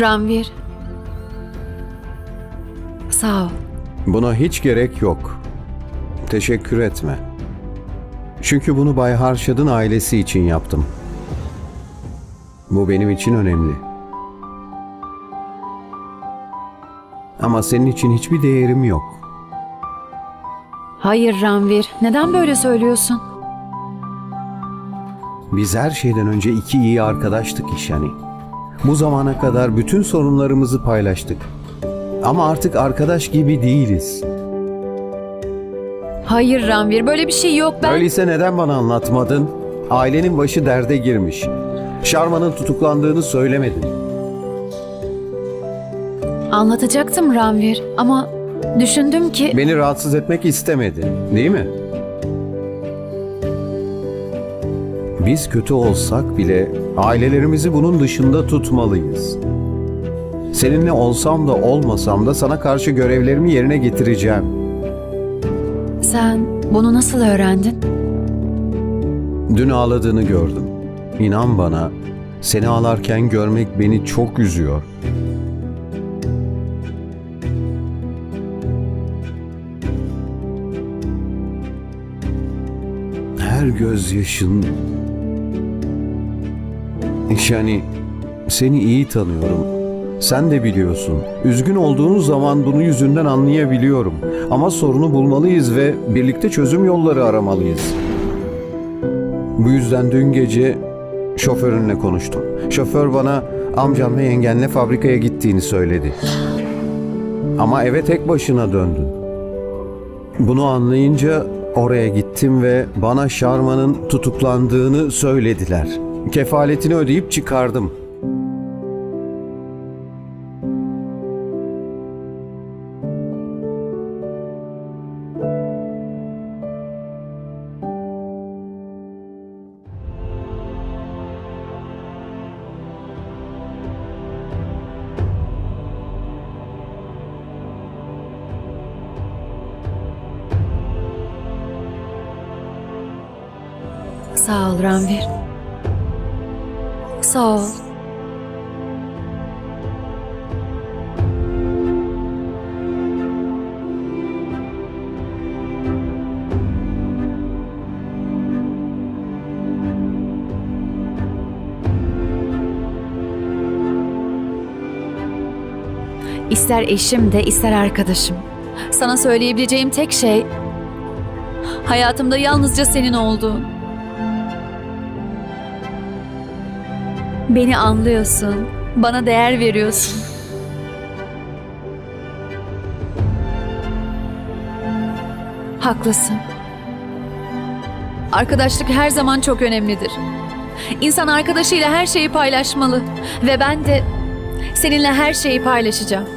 Ranvir. Sağ ol. Buna hiç gerek yok. Teşekkür etme. Çünkü bunu Bay Harşad'ın ailesi için yaptım. Bu benim için önemli. Ama senin için hiçbir değerim yok. Hayır Ranvir. Neden böyle söylüyorsun? Biz her şeyden önce iki iyi arkadaştık İşani. Bu zamana kadar bütün sorunlarımızı paylaştık. Ama artık arkadaş gibi değiliz. Hayır Ranvir. Böyle bir şey yok. Ben... Öyleyse neden bana anlatmadın? Ailenin başı derde girmiş. Sharma'nın tutuklandığını söylemedin. Anlatacaktım Ranvir. Ama düşündüm ki... Beni rahatsız etmek istemedin, değil mi? Biz kötü olsak bile ailelerimizi bunun dışında tutmalıyız. Seninle olsam da olmasam da sana karşı görevlerimi yerine getireceğim. Sen bunu nasıl öğrendin? Dün ağladığını gördüm. İnan bana, seni ağlarken görmek beni çok üzüyor. Her gözyaşın... Yani seni iyi tanıyorum. Sen de biliyorsun. Üzgün olduğunuz zaman bunu yüzünden anlayabiliyorum. Ama sorunu bulmalıyız ve birlikte çözüm yolları aramalıyız. Bu yüzden dün gece şoförünle konuştum. Şoför bana amcam ve yengenle fabrikaya gittiğini söyledi. Ama eve tek başına döndün. Bunu anlayınca oraya gittim ve bana Sharma'nın tutuklandığını söylediler. Kefaletini ödeyip çıkardım. Sağ ol Ranvir. Sağ ol. İster eşim de ister arkadaşım. Sana söyleyebileceğim tek şey hayatımda yalnızca senin olduğun. Beni anlıyorsun. Bana değer veriyorsun. Haklısın. Arkadaşlık her zaman çok önemlidir. İnsan arkadaşıyla her şeyi paylaşmalı ve ben de seninle her şeyi paylaşacağım.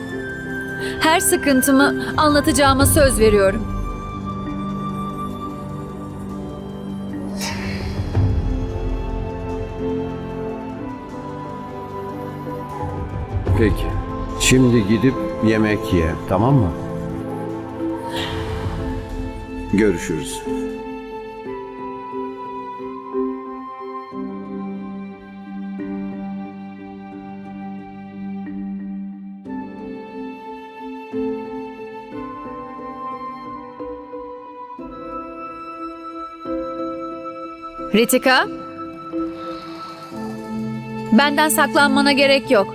Her sıkıntımı anlatacağıma söz veriyorum. Peki. Şimdi gidip yemek ye, tamam mı? Görüşürüz. Ritika? Benden saklanmana gerek yok.